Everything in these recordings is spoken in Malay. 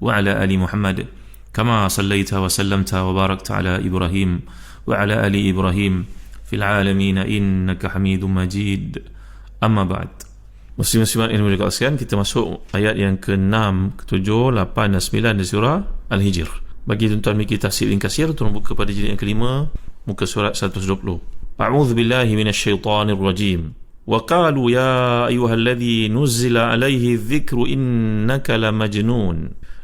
وعلى آل محمد كما صليت وسلمت وباركت على إبراهيم وعلى آل إبراهيم في العالمين إنك حميد مجيد. أما بعد. مسلم مسلم إن ملك أسكان كنت مسوء آيات yang ke-6 ke-7 8 dan 9 surah Al-Hijr. Bagi tuan-tuan miki tafsir yang kasir أعوذ بالله من الشيطان الرجيم وقالوا يا أيها الذي نزل عليه الذكر إنك لمجنون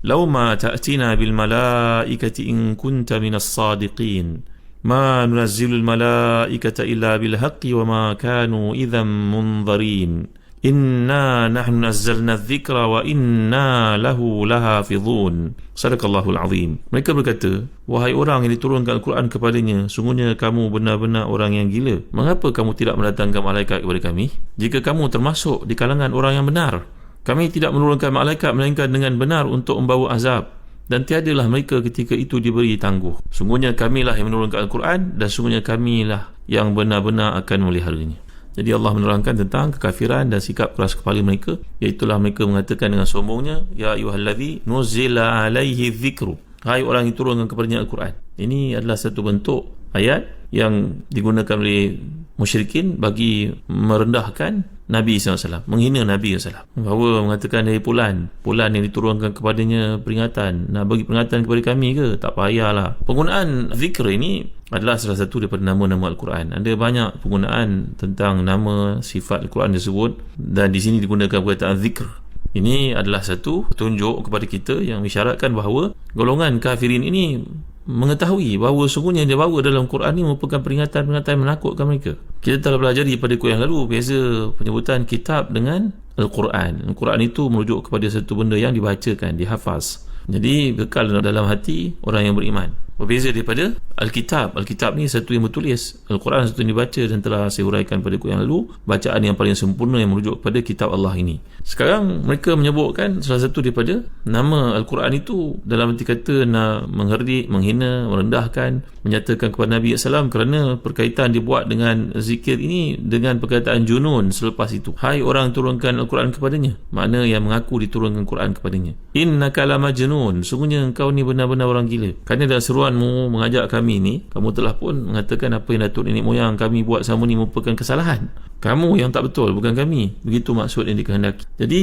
Lau ma ta'atina bil malaikat in kunta min al sadiqin. Ma nuzul al malaikat illa bil haki, wa ma kanu idham munzirin. Inna nahu nuzulna al zikra, wa inna lahu laha fizun. Sadaq Allah Azim. Mereka berkata, wahai orang yang diturunkan Al Quran kepadanya, sungguhnya kamu benar-benar orang yang gila. Mengapa kamu tidak mendatangkan malaikat kepada kami? Jika kamu termasuk di kalangan orang yang benar, kami tidak menurunkan malaikat melainkan dengan benar untuk membawa azab. Dan tiadalah mereka ketika itu diberi tangguh. Sungguhnya kamilah yang menurunkan Al-Quran dan sungguhnya kamilah yang benar-benar akan meliharanya. Jadi Allah menerangkan tentang kekafiran dan sikap keras kepala mereka. Iaitulah mereka mengatakan dengan sombongnya Ya ayuhalladhi nuzila alaihi zikru Hai orang yang turunkan kepadanya Al-Quran. Ini adalah satu bentuk ayat yang digunakan oleh musyrikin bagi merendahkan Nabi SAW menghina Nabi SAW bahawa mengatakan dari pulan pulan yang diturunkan kepadanya peringatan nak bagi peringatan kepada kami ke? Tak payahlah. Penggunaan zikr ini adalah salah satu daripada nama-nama Al-Quran. Ada banyak penggunaan tentang nama sifat Al-Quran tersebut dan di sini digunakan perkataan zikr ini adalah satu tunjuk kepada kita yang mengisyaratkan bahawa golongan kafirin ini mengetahui bahawa sungguhnya yang dia bawa dalam Quran ini merupakan peringatan-peringatan yang menakutkan mereka. Kita telah belajar pada kuliah yang lalu beza penyebutan kitab dengan Al-Quran. Al-Quran itu merujuk kepada satu benda yang dibacakan, dihafaz. Jadi kekal dalam hati orang yang beriman. Berbeza daripada Alkitab. Alkitab ni satu yang bertulis. Al-Quran satu yang dibaca dan telah saya huraikan pada yang lalu. Bacaan yang paling sempurna yang merujuk kepada kitab Allah ini. Sekarang mereka menyebutkan salah satu daripada nama Al-Quran itu dalam arti kata nak mengherdik, menghina, merendahkan, menyatakan kepada Nabi SAW kerana perkaitan dibuat dengan zikir ini dengan perkataan junun selepas itu. Hai orang turunkan Al-Quran kepadanya. Mana yang mengaku diturunkan Al-Quran kepadanya. Innaka la majnun. Sungguhnya engkau ni benar-benar orang gila. Kerana dalam seruan tujuanmu mengajak kami ni kamu telah pun mengatakan apa yang datuk nenek moyang kami buat sama ni merupakan kesalahan. Kamu yang tak betul bukan kami. Begitu maksud yang dikehendaki. Jadi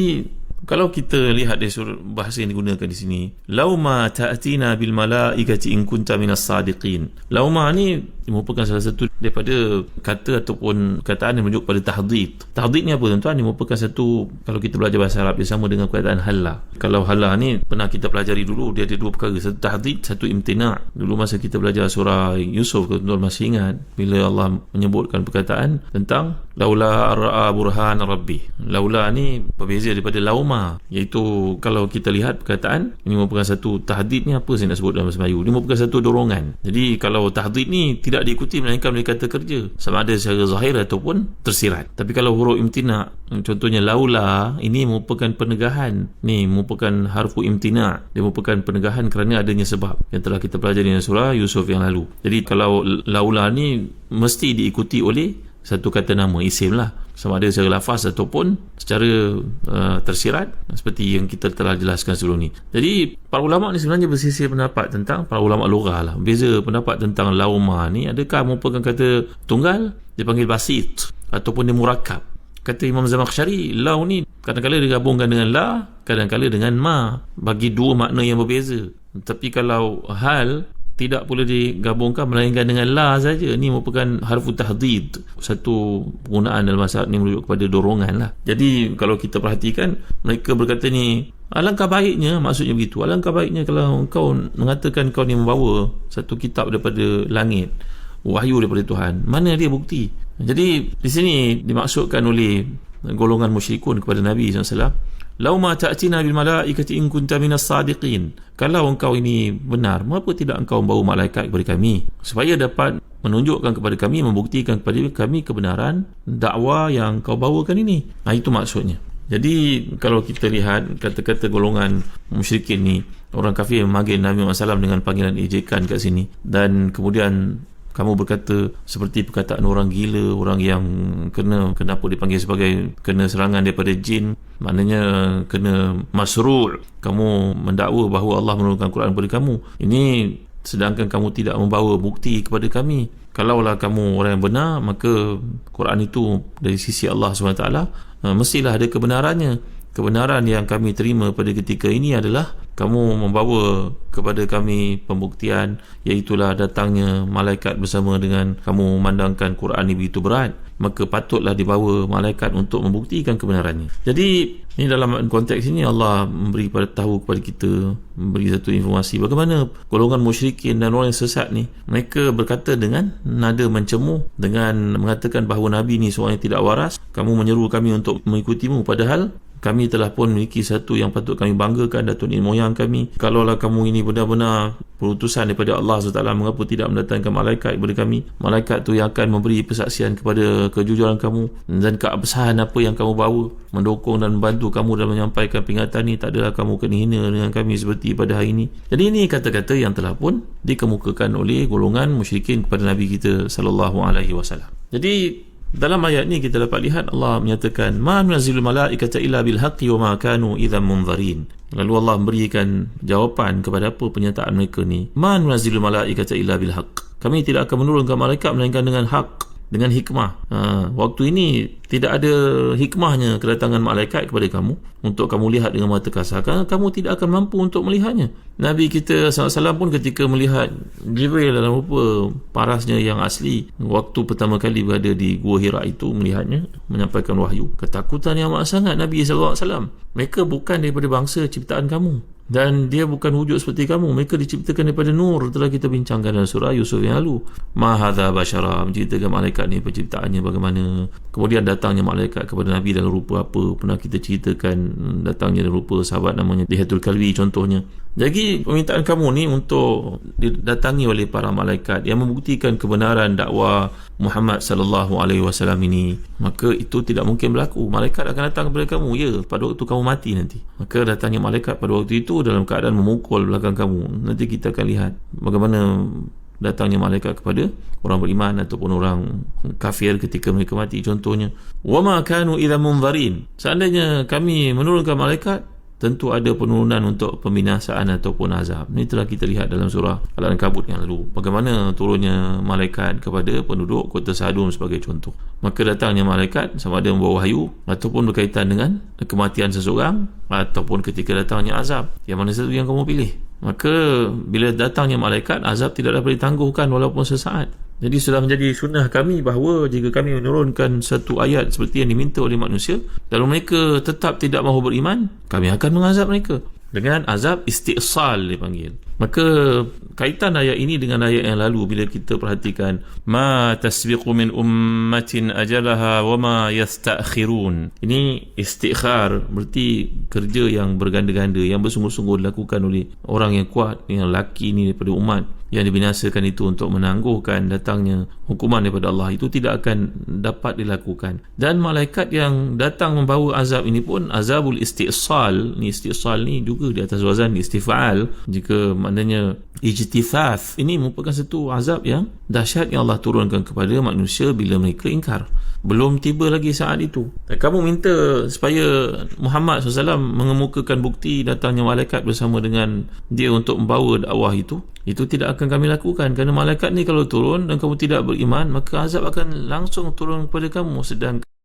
kalau kita lihat dari surah bahasa yang digunakan di sini lauma ta'tina bil malaikati in kunta minas sadiqin. Lauma ni merupakan salah satu daripada kata ataupun kataan yang merujuk pada tahdid. Tahdid ni apa tuan-tuan? Ni merupakan satu kalau kita belajar bahasa Arab dia sama dengan kataan hala kalau hala ni pernah kita pelajari dulu dia ada dua perkara. Satu tahdid satu imtina. Dulu masa kita belajar surah Yusuf kalau tuan-tuan masih ingat bila Allah menyebutkan perkataan tentang laula ra'a burhan rabbi laula ni berbeza daripada lauma iaitu kalau kita lihat perkataan ini merupakan satu tahdid ni apa saya nak sebut dalam bahasa Melayu? Ini merupakan satu dorongan. Jadi kalau tahdid ni tidak diikuti melainkan oleh kata kerja sama ada secara zahir ataupun tersirat. Tapi kalau huruf imtina contohnya laula ini merupakan penegahan. Ni merupakan harfu imtina. Dia merupakan penegahan kerana adanya sebab yang telah kita pelajari dalam surah Yusuf yang lalu. Jadi kalau laula ni mesti diikuti oleh satu kata nama isim lah sama ada secara lafaz ataupun secara uh, tersirat seperti yang kita telah jelaskan sebelum ni. Jadi para ulama ni sebenarnya bersisir pendapat tentang para ulama logah lah. Beza pendapat tentang lauma ni adakah merupakan kata tunggal? Dipanggil basit ataupun dia murakab kata Imam Zamakhsyari lau ni kadang-kadang digabungkan dengan la kadang-kadang dengan ma. Bagi dua makna yang berbeza. Tapi kalau hal tidak boleh digabungkan melainkan dengan la saja. Ini merupakan harfu tahdid satu penggunaan dalam bahasa ini merujuk kepada dorongan lah. Jadi kalau kita perhatikan mereka berkata ni alangkah baiknya maksudnya begitu alangkah baiknya kalau kau mengatakan kau ni membawa satu kitab daripada langit wahyu daripada Tuhan. Mana dia bukti? Jadi di sini dimaksudkan oleh golongan musyrikun kepada Nabi SAW lau ma ta'tina bil malaikati in kunta minas sadiqin. Kalau engkau ini benar mengapa tidak engkau membawa malaikat kepada kami? Supaya dapat menunjukkan kepada kami membuktikan kepada kami kebenaran dakwah yang kau bawakan ini. Nah itu maksudnya. Jadi kalau kita lihat kata-kata golongan musyrikin ni orang kafir memanggil Nabi Muhammad SAW dengan panggilan ejekan kat sini. Dan kemudian kamu berkata seperti perkataan orang gila orang yang kena kenapa dipanggil sebagai kena serangan daripada jin. Maknanya kena masru' kamu mendakwa bahawa Allah menurunkan Quran kepada kamu. Ini sedangkan kamu tidak membawa bukti kepada kami. Kalaulah kamu orang yang benar maka Quran itu dari sisi Allah SWT uh, mestilah ada kebenarannya. Kebenaran yang kami terima pada ketika ini adalah kamu membawa kepada kami pembuktian iaitulah datangnya malaikat bersama dengan kamu memandangkan Quran ini begitu berat maka patutlah dibawa malaikat untuk membuktikan kebenarannya. Jadi ini dalam konteks ini Allah memberi pada tahu kepada kita memberi satu informasi bagaimana golongan musyrikin dan orang yang sesat ni mereka berkata dengan nada mencemuh dengan mengatakan bahawa Nabi ni seorang yang tidak waras kamu menyeru kami untuk mengikutimu. Padahal kami telah pun memiliki satu yang patut kami banggakan datuk nenek moyang kami. Kalaulah kamu ini benar-benar perutusan daripada Allah SWT mengapa tidak mendatangkan malaikat kepada kami? Malaikat tu yang akan memberi persaksian kepada kejujuran kamu dan keabsahan apa yang kamu bawa. Mendukung dan membantu kamu dalam menyampaikan peringatan ini tak adalah kamu kena hina dengan kami seperti pada hari ini. Jadi ini kata-kata yang telah pun dikemukakan oleh golongan musyrikin kepada Nabi kita wasallam. Jadi dalam ayat ni kita dapat lihat Allah menyatakan ma nunzilul malaikata illa bil haqqi wa ma kanu idzan munzarin. Lalu Allah memberikan jawapan kepada apa pernyataan mereka ni. Ma nunzilul malaikata illa bil haqq. Kami tidak akan menurunkan malaikat melainkan dengan hak dengan hikmah. Ha, waktu ini tidak ada hikmahnya kedatangan malaikat kepada kamu untuk kamu lihat dengan mata kasar kerana kamu tidak akan mampu untuk melihatnya. Nabi kita SAW pun ketika melihat Jibril dalam rupa parasnya yang asli waktu pertama kali berada di Gua Hira itu melihatnya menyampaikan wahyu. Ketakutan yang amat sangat Nabi SAW. Mereka bukan daripada bangsa ciptaan kamu dan dia bukan wujud seperti kamu. Mereka diciptakan daripada nur. Telah kita bincangkan dalam surah Yusuf yang lalu. Ma hadha bashara. Menceritakan malaikat ni penciptaannya bagaimana. Kemudian datangnya malaikat kepada Nabi dalam rupa apa. Pernah kita ceritakan datangnya dalam rupa sahabat namanya Dihatul Kalbi contohnya jadi permintaan kamu ni untuk didatangi oleh para malaikat yang membuktikan kebenaran dakwah Muhammad sallallahu alaihi wasallam ini, maka itu tidak mungkin berlaku. Malaikat akan datang kepada kamu ya pada waktu kamu mati nanti. Maka datangnya malaikat pada waktu itu dalam keadaan memukul belakang kamu. Nanti kita akan lihat bagaimana datangnya malaikat kepada orang beriman ataupun orang kafir ketika mereka mati contohnya. Wa ma kanu idza munzarin. Seandainya kami menurunkan malaikat tentu ada penurunan untuk pembinasaan ataupun azab. Ini telah kita lihat dalam surah Al-Ankabut yang lalu. Bagaimana turunnya malaikat kepada penduduk kota Sadum sebagai contoh. Maka datangnya malaikat sama ada membawa wahyu ataupun berkaitan dengan kematian seseorang ataupun ketika datangnya azab. Yang mana satu yang kamu pilih? Maka bila datangnya malaikat, azab tidak dapat ditangguhkan walaupun sesaat. Jadi sudah menjadi sunnah kami bahawa jika kami menurunkan satu ayat seperti yang diminta oleh manusia, lalu mereka tetap tidak mahu beriman, kami akan mengazab mereka dengan azab istiqsal dipanggil. Maka kaitan ayat ini dengan ayat yang lalu bila kita perhatikan ma tasbiqu min ummatin ajalaha wa ma yasta'khirun. Ini istikhar berarti kerja yang berganda-ganda yang bersungguh-sungguh dilakukan oleh orang yang kuat yang laki ni daripada umat yang dibinasakan itu untuk menangguhkan datangnya hukuman daripada Allah. Itu tidak akan dapat dilakukan. Dan malaikat yang datang membawa azab ini pun azabul istisal ni istisal ni juga di atas wazan istifal jika maknanya ijtifaf ini merupakan satu azab yang dahsyat yang Allah turunkan kepada manusia bila mereka ingkar. Belum tiba lagi saat itu. Kamu minta supaya Muhammad SAW mengemukakan bukti datangnya malaikat bersama dengan dia untuk membawa dakwah itu itu tidak akan kami lakukan. Kerana malaikat ni kalau turun dan kamu tidak beriman maka azab akan langsung turun kepada kamu. Sedang tak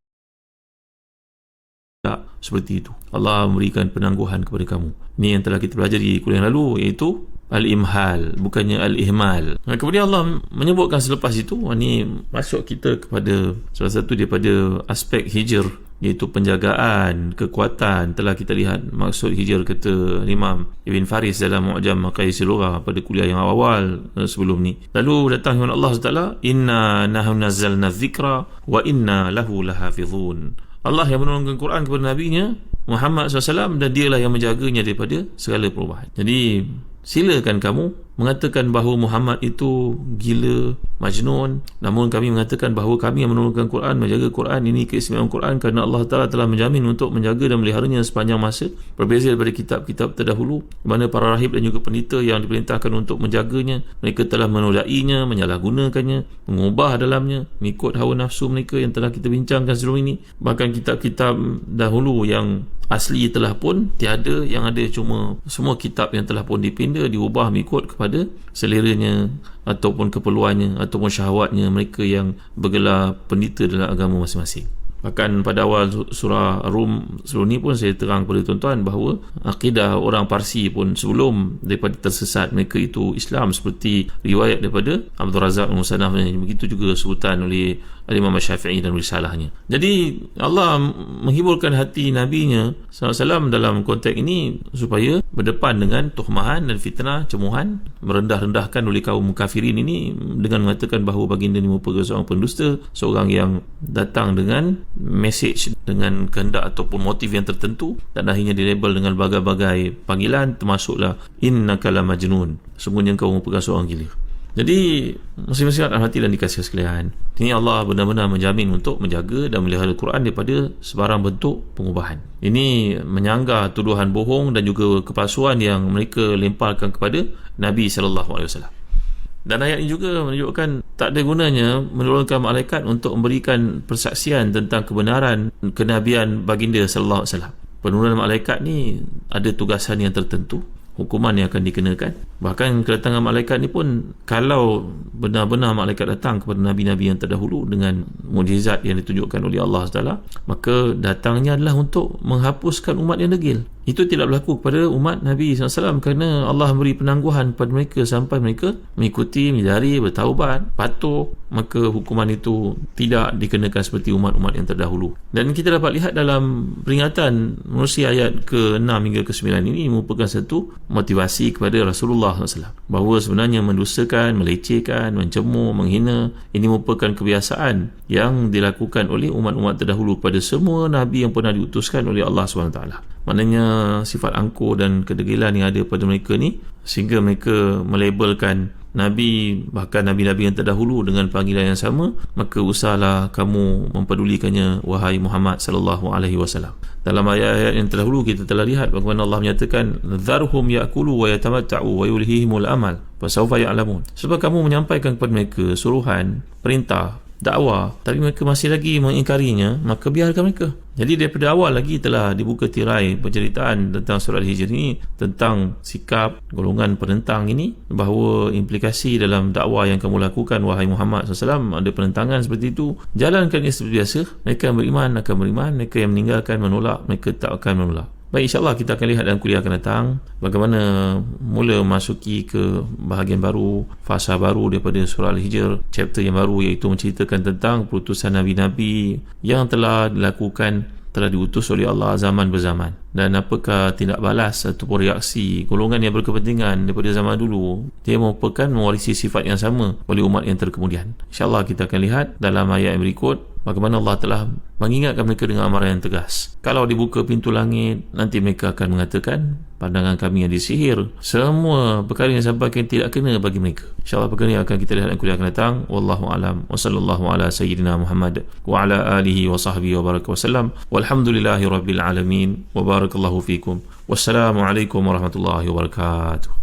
seperti itu. Allah memberikan penangguhan kepada kamu. Ini yang telah kita pelajari kuliah yang lalu iaitu al-imhal bukannya al-ihmal. Kemudian Allah menyebutkan selepas itu ini masuk kita kepada salah satu daripada aspek hijr iaitu penjagaan kekuatan. Telah kita lihat maksud hijr kata Imam Ibn Faris dalam Mu'jam Maqayis Lugha pada kuliah yang awal eh, sebelum ni. Lalu datang firman Allah SWT inna nahu nazzalna dhikra wa inna lahu lahafizun Allah yang menurunkan Quran kepada Nabi-Nya Muhammad SAW dan dialah yang menjaganya daripada segala perubahan. Jadi silakan kamu mengatakan bahawa Muhammad itu gila, majnun. Namun kami mengatakan bahawa kami yang menurunkan Quran menjaga Quran ini keistimewaan Quran kerana Allah Ta'ala telah menjamin untuk menjaga dan meliharanya sepanjang masa. Berbeza daripada kitab-kitab terdahulu di mana para rahib dan juga pendeta yang diperintahkan untuk menjaganya mereka telah menolainya, menyalahgunakannya mengubah dalamnya, mengikut hawa nafsu mereka yang telah kita bincangkan sebelum ini. Bahkan kitab-kitab dahulu yang asli telah pun tiada yang ada cuma semua kitab yang telah pun dipindah diubah mengikut kepada seleranya ataupun keperluannya ataupun syahwatnya mereka yang bergelar pendeta dalam agama masing-masing. Bahkan pada awal surah Rum sebelum ni pun saya terang kepada tuan-tuan bahawa akidah orang Parsi pun sebelum daripada tersesat mereka itu Islam seperti riwayat daripada Abdul Razak Musanaf begitu juga sebutan oleh Imam Syafi'i dan risalahnya. Jadi Allah menghiburkan hati Nabi-Nya SAW dalam konteks ini supaya berdepan dengan tuhmahan dan fitnah, cemuhan, merendah-rendahkan oleh kaum kafirin ini dengan mengatakan bahawa baginda ini merupakan seorang pendusta, seorang yang datang dengan message dengan kehendak ataupun motif yang tertentu dan akhirnya dilabel dengan berbagai-bagai panggilan termasuklah innaka la majnun. Sungguhnya kau merupakan seorang gila. Jadi masing-masing dalam hati dan dikasih sekalian. Ini Allah benar-benar menjamin untuk menjaga dan melihara Al-Quran daripada sebarang bentuk pengubahan. Ini menyanggah tuduhan bohong dan juga kepalsuan yang mereka lemparkan kepada Nabi wasallam. Dan ayat ini juga menunjukkan tak ada gunanya menurunkan malaikat untuk memberikan persaksian tentang kebenaran kenabian baginda sallallahu alaihi wasallam. Penurunan malaikat ni ada tugasan yang tertentu hukuman yang akan dikenakan bahkan kedatangan malaikat ni pun kalau benar-benar malaikat datang kepada nabi-nabi yang terdahulu dengan mujizat yang ditunjukkan oleh Allah SWT maka datangnya adalah untuk menghapuskan umat yang degil. Itu tidak berlaku kepada umat Nabi SAW kerana Allah beri penangguhan kepada mereka sampai mereka mengikuti, mencari, bertaubat, patuh. Maka hukuman itu tidak dikenakan seperti umat-umat yang terdahulu. Dan kita dapat lihat dalam peringatan manusia ayat ke-6 hingga ke-9 ini merupakan satu motivasi kepada Rasulullah SAW. Bahawa sebenarnya mendustakan, melecehkan, mencemur, menghina ini merupakan kebiasaan yang dilakukan oleh umat-umat terdahulu kepada semua Nabi yang pernah diutuskan oleh Allah SWT. Maknanya sifat angkuh dan kedegilan yang ada pada mereka ni sehingga mereka melabelkan Nabi bahkan Nabi-Nabi yang terdahulu dengan panggilan yang sama maka usahlah kamu mempedulikannya wahai Muhammad sallallahu alaihi wasallam. Dalam ayat-ayat yang terdahulu kita telah lihat bagaimana Allah menyatakan dharhum ya'kulu wa yatamatta'u wa yulhihimul amal fasawfa ya'lamun. Sebab kamu menyampaikan kepada mereka suruhan perintah dakwah. Tapi mereka masih lagi mengingkarinya maka biarkan mereka. Jadi daripada awal lagi telah dibuka tirai penceritaan tentang surat hijr ini tentang sikap golongan penentang ini bahawa implikasi dalam dakwah yang kamu lakukan wahai Muhammad SAW ada penentangan seperti itu. Jalankan ia seperti biasa. Mereka yang beriman akan beriman mereka yang meninggalkan menolak mereka tak akan menolak Baik insyaAllah kita akan lihat dalam kuliah akan datang bagaimana mula masuki ke bahagian baru, fasa baru daripada surah Al-Hijr, chapter yang baru iaitu menceritakan tentang perutusan Nabi-Nabi yang telah dilakukan telah diutus oleh Allah zaman berzaman. Dan apakah tindak balas ataupun reaksi golongan yang berkepentingan daripada zaman dulu dia merupakan mewarisi sifat yang sama oleh umat yang terkemudian. insyaAllah kita akan lihat dalam ayat yang berikut bagaimana Allah telah mengingatkan mereka dengan amaran yang tegas. Kalau dibuka pintu langit nanti mereka akan mengatakan pandangan kami yang disihir semua perkara yang sampaikan tidak kena bagi mereka. insyaAllah perkara ini akan kita lihat dan kuliah akan datang. Wallahu alam. Wa sallallahu ala sayyidina Muhammad wa ala alihi wa sahbihi wa baraka wa sallam. Walhamdulillahi rabbil alamin. Wa barakallahu fikum. Wassalamu alaikum warahmatullahi wabarakatuh